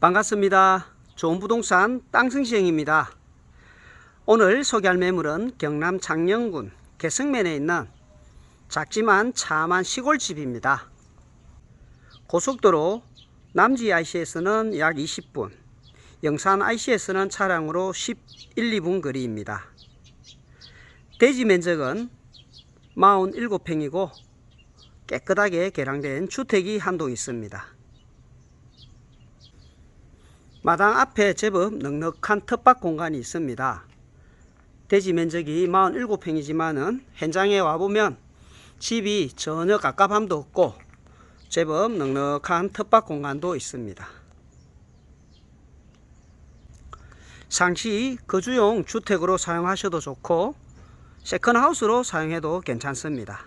반갑습니다. 좋은 부동산 땅승시행입니다. 오늘 소개할 매물은 경남 창녕군 개성면에 있는 작지만 참한 시골집입니다. 고속도로 남지 IC에서는 약 20분, 영산 IC에서는 차량으로 11, 2분 거리입니다. 대지 면적은 47평이고 깨끗하게 개량된 주택이 한 동 있습니다. 마당 앞에 제법 넉넉한 텃밭 공간이 있습니다. 대지 면적이 47평이지만은 현장에 와보면 집이 전혀 깝깝함도 없고 제법 넉넉한 텃밭 공간도 있습니다. 상시 거주용 주택으로 사용하셔도 좋고 세컨하우스로 사용해도 괜찮습니다.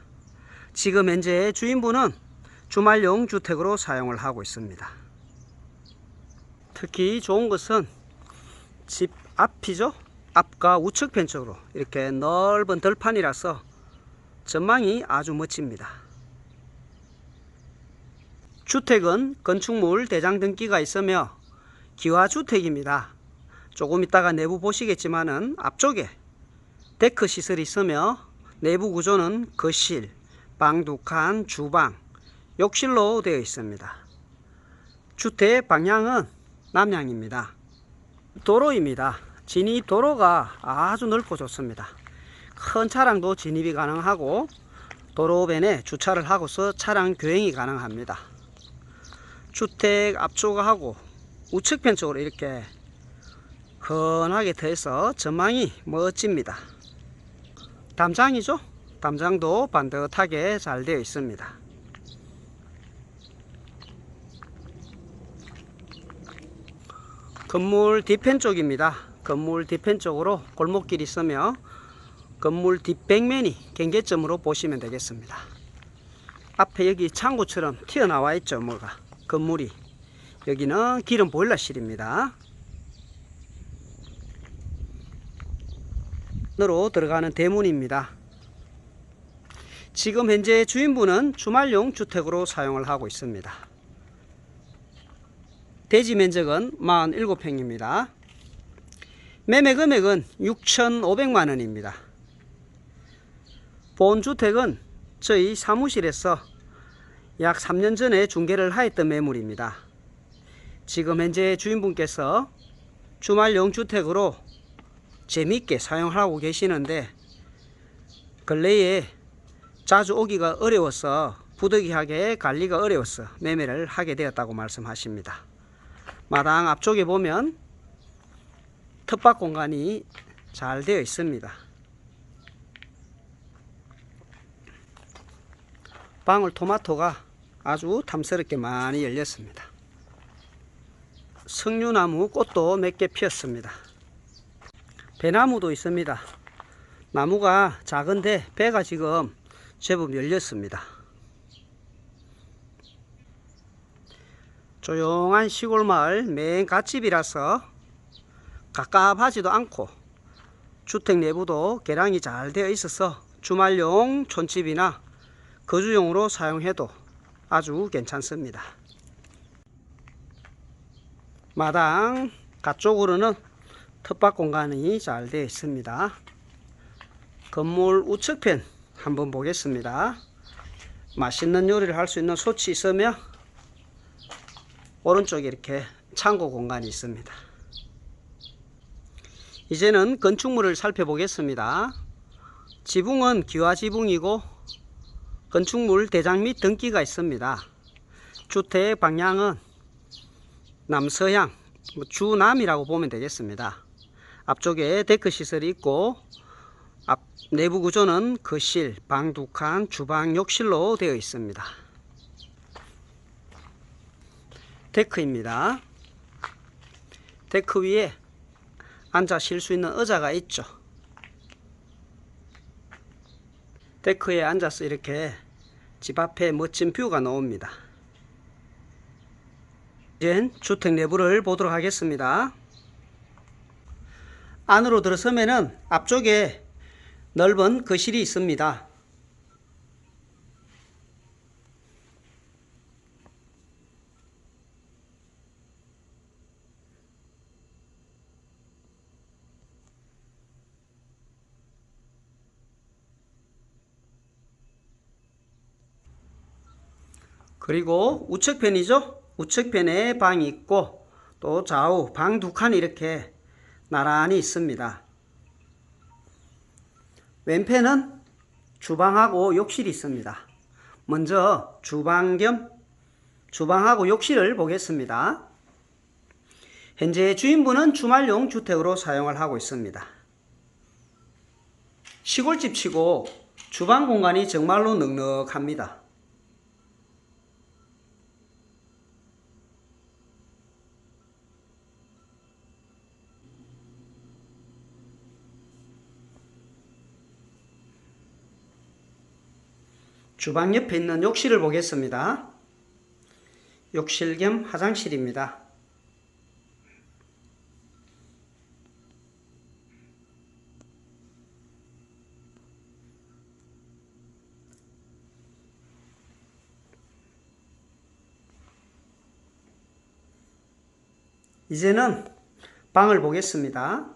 지금 현재 주인분은 주말용 주택으로 사용을 하고 있습니다. 특히 좋은 것은 집 앞이죠. 앞과 우측 편 쪽으로 이렇게 넓은 들판이라서 전망이 아주 멋집니다. 주택은 건축물 대장 등기가 있으며 기와주택입니다. 조금 있다가 내부 보시겠지만은 앞쪽에 데크 시설이 있으며 내부 구조는 거실, 방 두 칸, 주방, 욕실로 되어 있습니다. 주택 방향은 남향입니다. 도로입니다. 진입 도로가 아주 넓고 좋습니다. 큰 차량도 진입이 가능하고 도로변에 주차를 하고서 차량 교행이 가능합니다. 주택 앞쪽하고 우측편 쪽으로 이렇게 흔하게 트여서 전망이 멋집니다. 담장이죠? 담장도 반듯하게 잘 되어 있습니다. 건물 뒤편 쪽입니다. 건물 뒤편 쪽으로 골목길이 있으며 건물 뒷백면이 경계점으로 보시면 되겠습니다. 앞에 여기 창고처럼 튀어나와 있죠, 뭐가. 건물이. 여기는 기름 보일러실입니다. 으로 들어가는 대문입니다. 지금 현재 주인분은 주말용 주택으로 사용을 하고 있습니다. 대지 면적은 47평입니다. 매매 금액은 6,500만 원입니다. 본주택은 저희 사무실에서 약 3년 전에 중개를 하였던 매물입니다. 지금 현재 주인분께서 주말용 주택으로 재밌게 사용하고 계시는데 근래에 자주 오기가 어려워서 부득이하게 관리가 어려워서 매매를 하게 되었다고 말씀하십니다. 마당 앞쪽에 보면 텃밭 공간이 잘 되어 있습니다. 방울 토마토가 아주 탐스럽게 많이 열렸습니다. 석류나무 꽃도 몇 개 피었습니다. 배나무도 있습니다. 나무가 작은데 배가 지금 제법 열렸습니다. 조용한 시골 마을 맨 갓집이라서 가깝하지도 않고 주택 내부도 개량이 잘 되어 있어서 주말용 촌집이나 거주용으로 사용해도 아주 괜찮습니다. 마당 가쪽으로는 텃밭 공간이 잘 되어 있습니다. 건물 우측편 한번 보겠습니다. 맛있는 요리를 할 수 있는 소치 있으며 오른쪽에 이렇게 창고 공간이 있습니다. 이제는 건축물을 살펴보겠습니다. 지붕은 기와 지붕이고 건축물 대장 및 등기가 있습니다. 주택 방향은 남서향, 뭐 주남이라고 보면 되겠습니다. 앞쪽에 데크 시설이 있고 앞 내부 구조는 거실, 방 두 칸, 주방, 욕실로 되어 있습니다. 데크입니다. 데크 위에 앉아 쉴 수 있는 의자가 있죠. 데크에 앉아서 이렇게 집 앞에 멋진 뷰가 나옵니다. 이젠 주택 내부를 보도록 하겠습니다. 안으로 들어서면은 앞쪽에 넓은 거실이 있습니다. 그리고 우측편이죠. 우측편에 방이 있고 또 좌우 방 두 칸이 이렇게 나란히 있습니다. 왼편은 주방하고 욕실이 있습니다. 먼저 주방 겸 주방하고 욕실을 보겠습니다. 현재 주인분은 주말용 주택으로 사용을 하고 있습니다. 시골집 치고 주방 공간이 정말로 넉넉합니다. 주방 옆에 있는 욕실을 보겠습니다. 욕실 겸 화장실입니다. 이제는 방을 보겠습니다.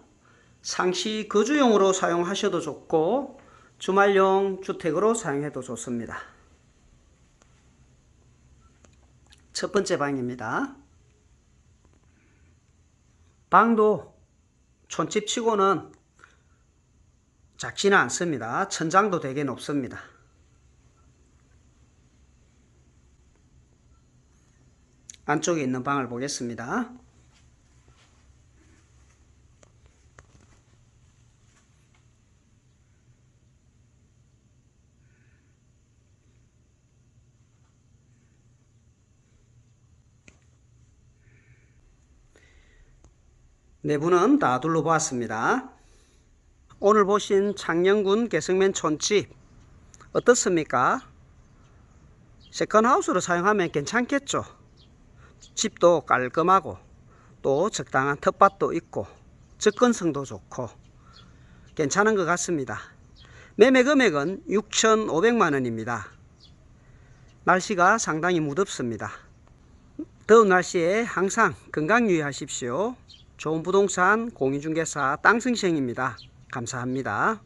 상시 거주용으로 사용하셔도 좋고 주말용 주택으로 사용해도 좋습니다. 첫 번째 방입니다. 방도 촌집 치고는 작지는 않습니다. 천장도 되게 높습니다. 안쪽에 있는 방을 보겠습니다. 내부는 다 둘러보았습니다. 오늘 보신 창녕군 개성면 촌집 어떻습니까? 세컨하우스로 사용하면 괜찮겠죠? 집도 깔끔하고 또 적당한 텃밭도 있고 접근성도 좋고 괜찮은 것 같습니다. 매매 금액은 6,500만 원입니다. 날씨가 상당히 무덥습니다. 더운 날씨에 항상 건강 유의하십시오. 좋은 부동산 공인중개사 땅승시행입니다. 감사합니다.